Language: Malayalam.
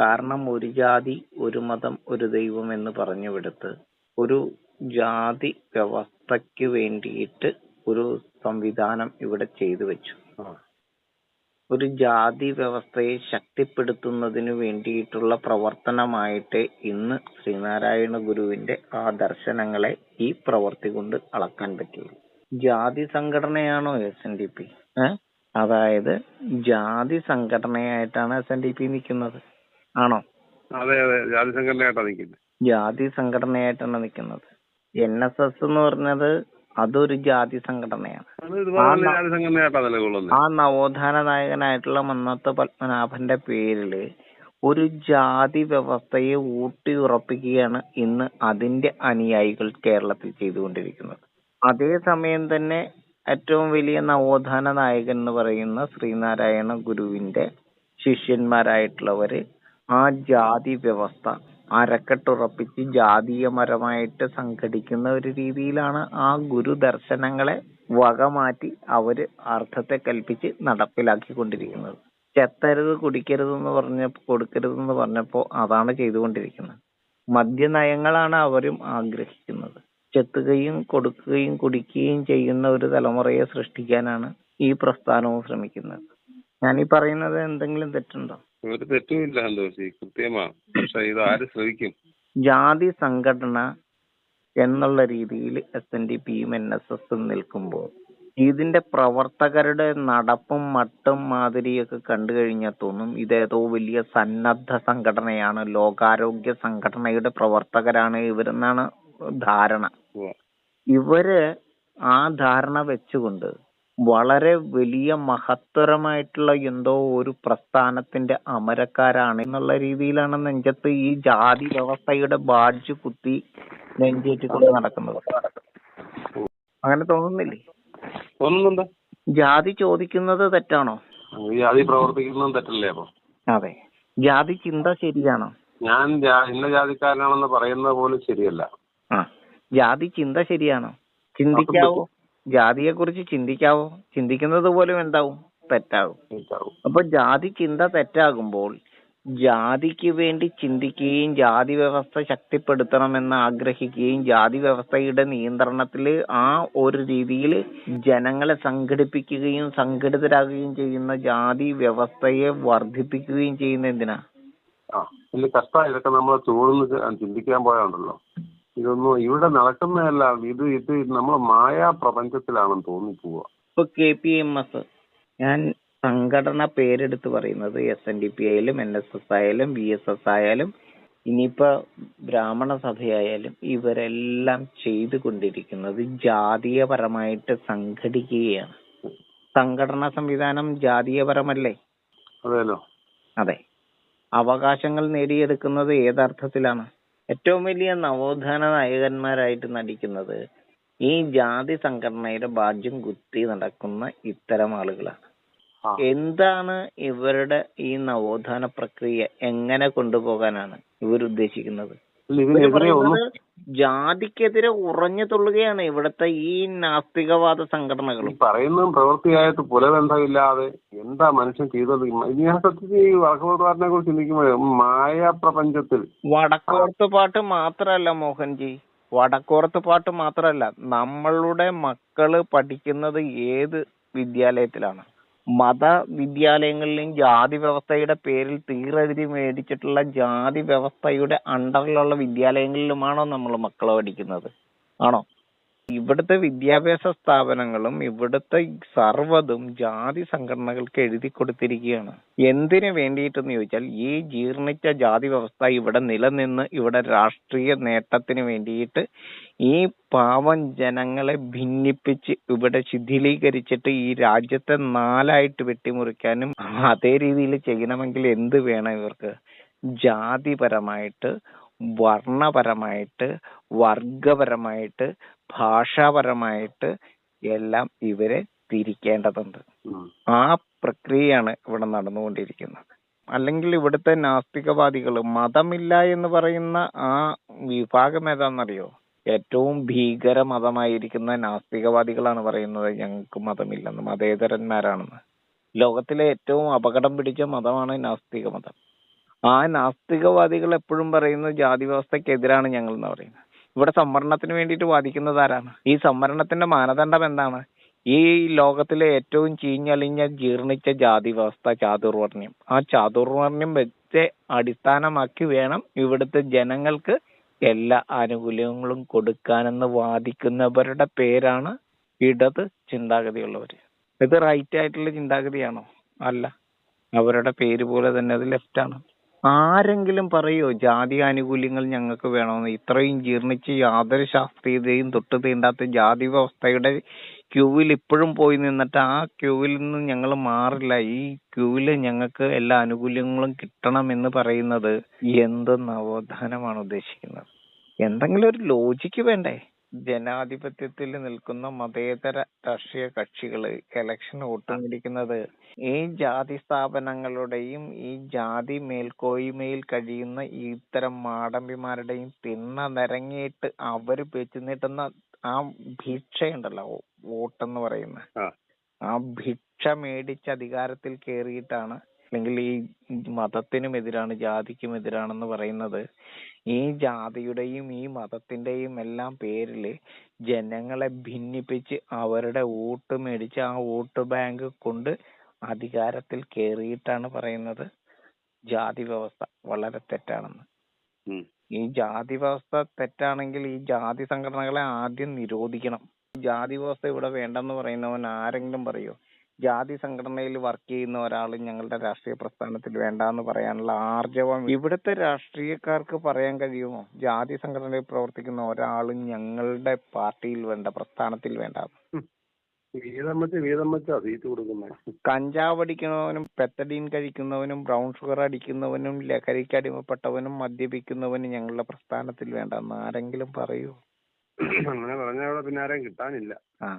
കാരണം ഒരു ജാതി ഒരു മതം ഒരു ദൈവം എന്ന് പറഞ്ഞു വിടുത്ത് ഒരു ജാതി വ്യവസ്ഥയ്ക്ക് വേണ്ടിയിട്ട് ഒരു സംവിധാനം ഇവിടെ ചെയ്തു വെച്ചു. ഒരു ജാതി വ്യവസ്ഥയെ ശക്തിപ്പെടുത്തുന്നതിന് വേണ്ടിയിട്ടുള്ള പ്രവർത്തനമായിട്ട് ഇന്ന് ശ്രീനാരായണ ഗുരുവിന്റെ ആ ദർശനങ്ങളെ ഈ പ്രവർത്തി കൊണ്ട് അളക്കാൻ പറ്റുള്ളൂ ജാതി സംഘടനയാണോ എസ് എൻ ഡി പി അതായത് ജാതി സംഘടനയായിട്ടാണ് എസ് എൻ ഡി പി നിൽക്കുന്നത്. ആണോ? അതെ അതെ. ജാതി സംഘടനയായിട്ടാണ് നിൽക്കുന്നത് ജാതി സംഘടനയായിട്ടാണ് നിൽക്കുന്നത് എൻ എസ് എസ് എന്ന് പറഞ്ഞത് അതൊരു ജാതി സംഘടനയാണ്. അത് ആ നവോത്ഥാന നായകനായിട്ടുള്ള മന്നത്ത് പത്മനാഭന്റെ പേരിൽ ഒരു ജാതി വ്യവസ്ഥയെ ഊട്ടി ഉറപ്പിക്കുകയാണ് ഇന്ന് അതിന്റെ അനുയായികൾ കേരളത്തിൽ ചെയ്തുകൊണ്ടിരിക്കുന്നത്. അതേസമയം തന്നെ ഏറ്റവും വലിയ നവോത്ഥാന നായകൻ എന്ന് പറയുന്ന ശ്രീനാരായണ ഗുരുവിന്റെ ശിഷ്യന്മാരായിട്ടുള്ളവര് ആ ജാതി വ്യവസ്ഥ അരക്കെട്ടുറപ്പിച്ച് ജാതീയപരമായിട്ട് സംഘടിക്കുന്ന ഒരു രീതിയിലാണ് ആ ഗുരു ദർശനങ്ങളെ വകമാറ്റി അവർ അർത്ഥത്തെ കൽപ്പിച്ച് നടപ്പിലാക്കിക്കൊണ്ടിരിക്കുന്നത്. ചെത്തരുത് കുടിക്കരുത് എന്ന് പറഞ്ഞ കൊടുക്കരുതെന്ന് പറഞ്ഞപ്പോ അതാണ് ചെയ്തുകൊണ്ടിരിക്കുന്നത്. മദ്യനയങ്ങളാണ് അവരും ആഗ്രഹിക്കുന്നത്. ചെത്തുകയും കൊടുക്കുകയും കുടിക്കുകയും ചെയ്യുന്ന ഒരു തലമുറയെ സൃഷ്ടിക്കാനാണ് ഈ പ്രസ്ഥാനവും ശ്രമിക്കുന്നത്. ഞാൻ ഈ പറയുന്നത് എന്തെങ്കിലും തെറ്റുണ്ടോ? ഒരു തെറ്റുമില്ല സന്തോഷി കൃത്യമാ. പക്ഷെ ഇത് ആര് ശ്രവിക്കും ജാതി സംഘടന എന്നുള്ള രീതിയിൽ എസ് എൻ ഡി പിയും എൻ എസ് എസും നിൽക്കുമ്പോൾ ഇതിന്റെ പ്രവർത്തകരുടെ നടപ്പും മട്ടും മാതിരിയൊക്കെ കണ്ടു കഴിഞ്ഞാൽ തോന്നും ഇതേതോ വലിയ സന്നദ്ധ സംഘടനയാണ് ലോകാരോഗ്യ സംഘടനയുടെ പ്രവർത്തകരാണ് ഇവരെന്നാണ് ധാരണ. ഇവർ ആ ധാരണ വെച്ചുകൊണ്ട് വളരെ വലിയ മഹത്തരമായിട്ടുള്ള എന്തോ ഒരു പ്രസ്ഥാനത്തിന്റെ അമരക്കാരാണ് എന്നുള്ള രീതിയിലാണ് നെഞ്ചത്ത് ഈ ജാതി വ്യവസ്ഥയുടെ ബാഡ്ജ് കുത്തി നെഞ്ചേറ്റിക്കൊണ്ട് നടക്കുന്നത്. അങ്ങനെ തോന്നുന്നില്ലേ? തോന്നുന്നുണ്ടോ. ജാതി ചോദിക്കുന്നത് തെറ്റാണോ? ജാതി പ്രവർത്തിക്കുന്നതും തെറ്റല്ലേ അപ്പൊ? അതെ. ജാതി ചിന്ത ശരിയാണോ? ഞാൻ ഇന്ന ജാതിക്കാരനാണെന്ന് പറയുന്നത് പോലും ശരിയല്ല. ആ. ജാതി ചിന്ത ശരിയാണോ? ചിന്തിക്കാവോ? ജാതിയെ കുറിച്ച് ചിന്തിക്കാവോ? ചിന്തിക്കുന്നത് പോലും എന്താവും? തെറ്റാവും. എനിക്കാവും. അപ്പൊ ജാതി ചിന്ത തെറ്റാകുമ്പോൾ ജാതിക്ക് വേണ്ടി ചിന്തിക്കുകയും ജാതി വ്യവസ്ഥ ശക്തിപ്പെടുത്തണമെന്ന് ആഗ്രഹിക്കുകയും ജാതി വ്യവസ്ഥയുടെ നിയന്ത്രണത്തിൽ ആ ഒരു രീതിയിൽ ജനങ്ങളെ സംഘടിപ്പിക്കുകയും സംഘടിതരാകുകയും ചെയ്യുന്ന ജാതി വ്യവസ്ഥയെ വർദ്ധിപ്പിക്കുകയും ചെയ്യുന്ന എന്തിനാ? ആ നമ്മൾ തോന്നുന്നത് ചിന്തിക്കാൻ പോയാണ്ടല്ലോ. ഇതൊന്നും ഇവിടെ നടക്കുന്നതല്ല. ഇത് ഇത് നമ്മൾ മായാ പ്രപഞ്ചത്തിലാണെന്ന് തോന്നിപ്പോവുക ഇപ്പൊ കെ പി എം എസ് ഞാൻ സംഘടന പേരെടുത്ത് പറയുന്നത് എസ് എൻ ഡി പി ആയാലും എൻ എസ് എസ് ആയാലും ബി എസ് എസ് ആയാലും ഇനിയിപ്പോ ബ്രാഹ്മണ സഭയായാലും ഇവരെല്ലാം ചെയ്തുകൊണ്ടിരിക്കുന്നത് ജാതീയപരമായിട്ട് സംഘടിക്കുകയാണ്. സംഘടനാ സംവിധാനം ജാതീയപരമല്ലേ? അതെല്ലോ അതെ. അവകാശങ്ങൾ നേടിയെടുക്കുന്നത് ഏതർത്ഥത്തിലാണ്? ഏറ്റവും വലിയ നവോത്ഥാന നായകന്മാരായിട്ട് നടിക്കുന്നത് ഈ ജാതി സംഘടനയുടെ ഭാഗ്യം കുത്തി നടക്കുന്ന ഇത്തരം ആളുകളാണ്. എന്താണ് ഇവരുടെ ഈ നവോത്ഥാന പ്രക്രിയ എങ്ങനെ കൊണ്ടുപോകാനാണ് ഇവർ ഉദ്ദേശിക്കുന്നത് ജാതിക്കെതിരെ ഉറഞ്ഞു തുള്ളുകയാണ് ഇവിടുത്തെ ഈ നാസ്തികവാദ സംഘടനകൾ പറയുന്നതും പ്രവൃത്തിയായിട്ട് പുലബന്ധമില്ലാതെ എന്താ മനുഷ്യൻ ചെയ്തത്? ഈ വടക്കുപുറത്തിനെ കുറിച്ച് ചിന്തിക്കുമ്പോൾ മായ പ്രപഞ്ചത്തിൽ വടക്കോർത്ത് പാട്ട് മാത്രല്ല മോഹൻജി. വടക്കോർത്ത് പാട്ട് മാത്രല്ല നമ്മളുടെ മക്കൾ പഠിക്കുന്നത് ഏത് വിദ്യാലയത്തിലാണ്? മത വിദ്യാലയങ്ങളിലും ജാതി വ്യവസ്ഥയുടെ പേരിൽ തീറെഴുതി മേടിച്ചിട്ടുള്ള ജാതി വ്യവസ്ഥയുടെ അണ്ടറിലുള്ള വിദ്യാലയങ്ങളിലുമാണോ നമ്മൾ മക്കളെ പഠിക്കുന്നത്? ആണോ? ഇവിടുത്തെ വിദ്യാഭ്യാസ സ്ഥാപനങ്ങളും ഇവിടുത്തെ സർവതും ജാതി സംഘടനകൾക്ക് എഴുതി കൊടുത്തിരിക്കുകയാണ്. എന്തിനു വേണ്ടിയിട്ടെന്ന് ചോദിച്ചാൽ ഈ ജീർണിച്ച ജാതി വ്യവസ്ഥ ഇവിടെ നിലനിന്ന് ഇവിടെ രാഷ്ട്രീയ നേട്ടത്തിന് വേണ്ടിയിട്ട് ഈ പാവം ജനങ്ങളെ ഭിന്നിപ്പിച്ച് ഇവിടെ ശിഥിലീകരിച്ചിട്ട് ഈ രാജ്യത്തെ നാലായിട്ട് വെട്ടിമുറിക്കാനും അതേ രീതിയിൽ ചെയ്യണമെങ്കിൽ എന്ത് വേണം ഇവർക്ക്? ജാതിപരമായിട്ട് വർണപരമായിട്ട് വർഗപരമായിട്ട് ഭാഷാപരമായിട്ട് എല്ലാം ഇവരെ തിരിക്കേണ്ടതുണ്ട്. ആ പ്രക്രിയയാണ് ഇവിടെ നടന്നുകൊണ്ടിരിക്കുന്നത്. അല്ലെങ്കിൽ ഇവിടുത്തെ നാസ്തികവാദികൾ മതമില്ല എന്ന് പറയുന്ന ആ വിഭാഗം ഏതാണെന്നറിയോ? ഏറ്റവും ഭീകര മതമായിരിക്കുന്ന നാസ്തികവാദികളാണ് പറയുന്നത് ഞങ്ങൾക്ക് മതമില്ലെന്ന് മതേതരന്മാരാണെന്ന്. ലോകത്തിലെ ഏറ്റവും അപകടം പിടിച്ച മതമാണ് നാസ്തിക മതം ആ നാസ്തികവാദികൾ എപ്പോഴും പറയുന്നത് ജാതി വ്യവസ്ഥക്കെതിരാണ് ഞങ്ങൾ എന്ന് പറയുന്നത്. ഇവിടെ സംവരണത്തിന് വേണ്ടിയിട്ട് വാദിക്കുന്നത് ആരാണ്? ഈ സംവരണത്തിന്റെ മാനദണ്ഡം എന്താണ്? ഈ ലോകത്തിലെ ഏറ്റവും ചീഞ്ഞളിഞ്ഞ ജീർണിച്ച ജാതി വ്യവസ്ഥ ചാതുർവർണ്യം ആ ചാതുർവർണ്യം വെച്ച് അടിസ്ഥാനമാക്കി വേണം ഇവിടുത്തെ ജനങ്ങൾക്ക് എല്ലാ ആനുകൂല്യങ്ങളും കൊടുക്കാനെന്ന് വാദിക്കുന്നവരുടെ പേരാണ് ഇടത് ചിന്താഗതിയുള്ളവർ ഇത് റൈറ്റ് ആയിട്ടുള്ള ചിന്താഗതിയാണോ? അല്ല. അവരുടെ പേര് പോലെ തന്നെ അത് ലെഫ്റ്റ് ആണ്. ആരെങ്കിലും പറയോ ജാതി ആനുകൂല്യങ്ങൾ ഞങ്ങൾക്ക് വേണമെന്ന്. ഇത്രയും ജീർണിച്ച് യാതൊരു ശാസ്ത്രീയതയും തൊട്ട് തീണ്ടാത്ത ജാതി വ്യവസ്ഥയുടെ ക്യൂവിൽ ഇപ്പോഴും പോയി നിന്നിട്ട് ആ ക്യൂവിൽ നിന്ന് ഞങ്ങൾ മാറില്ല. ഈ ക്യൂവിൽ ഞങ്ങൾക്ക് എല്ലാ ആനുകൂല്യങ്ങളും കിട്ടണം എന്ന് പറയുന്നത് എന്ത് നവോത്ഥാനമാണ് ഉദ്ദേശിക്കുന്നത്? എന്തെങ്കിലും ഒരു ലോജിക്ക് വേണ്ടേ? ജനാധിപത്യത്തിൽ നിൽക്കുന്ന മതേതര രാഷ്ട്രീയ കക്ഷികൾ ഇലക്ഷൻ വോട്ട് മേടിക്കുന്നത് ഈ ജാതി സ്ഥാപനങ്ങളുടെയും ഈ ജാതി മേൽക്കോയ്മയിൽ കഴിയുന്ന ഇത്തരം മാടമ്പിമാരുടെയും തിണ്ണ നിരങ്ങിയിട്ട് അവർ വെച്ച് നീട്ടുന്ന ആ ഭിക്ഷയുണ്ടല്ലോ വോട്ടെന്ന് പറയുന്ന. ആ ഭിക്ഷ മേടിച്ച് അധികാരത്തിൽ കേറിയിട്ടാണ് അല്ലെങ്കിൽ ഈ മതത്തിനും എതിരാണ് ജാതിക്കും എതിരാണെന്ന് പറയുന്നത്. ഈ ജാതിയുടെയും ഈ മതത്തിന്റെയും എല്ലാം പേരിൽ ജനങ്ങളെ ഭിന്നിപ്പിച്ച് അവരുടെ വോട്ട് മേടിച്ച് ആ വോട്ട് ബാങ്ക് കൊണ്ട് അധികാരത്തിൽ കേറിയിട്ടാണ് പറയുന്നത് ജാതി വ്യവസ്ഥ. വളരെ തെറ്റാണെന്ന്. ഈ ജാതി വ്യവസ്ഥ തെറ്റാണെങ്കിൽ ഈ ജാതി സംഘടനകളെ ആദ്യം നിരോധിക്കണം. ജാതി വ്യവസ്ഥ ഇവിടെ വേണ്ടെന്ന് പറയുന്നവൻ ആരെങ്കിലും പറയോ? ജാതി സംഘടനയിൽ വർക്ക് ചെയ്യുന്ന ഒരാൾ ഞങ്ങളുടെ രാഷ്ട്രീയ പ്രസ്ഥാനത്തിൽ വേണ്ടാന്ന് പറയാനുള്ള ആർജവം ഇവിടുത്തെ രാഷ്ട്രീയക്കാർക്ക് പറയാൻ കഴിയുമോ? ജാതി സംഘടനയിൽ പ്രവർത്തിക്കുന്ന ഒരാൾ ഞങ്ങളുടെ പാർട്ടിയിൽ വേണ്ട പ്രസ്ഥാനത്തിൽ വേണ്ട കഞ്ചാവ് അടിക്കുന്നവനും പെത്തഡീൻ കഴിക്കുന്നവനും ബ്രൗൺ ഷുഗർ അടിക്കുന്നവനും ലഹരിക്ക് അടിമപ്പെട്ടവനും മദ്യപിക്കുന്നവനും ഞങ്ങളുടെ പ്രസ്ഥാനത്തിൽ വേണ്ടെന്ന് ആരെങ്കിലും പറയൂ? അങ്ങനെ പറഞ്ഞ അവിടെ പിന്നെ ആരെയും കിട്ടാനില്ല. ആ.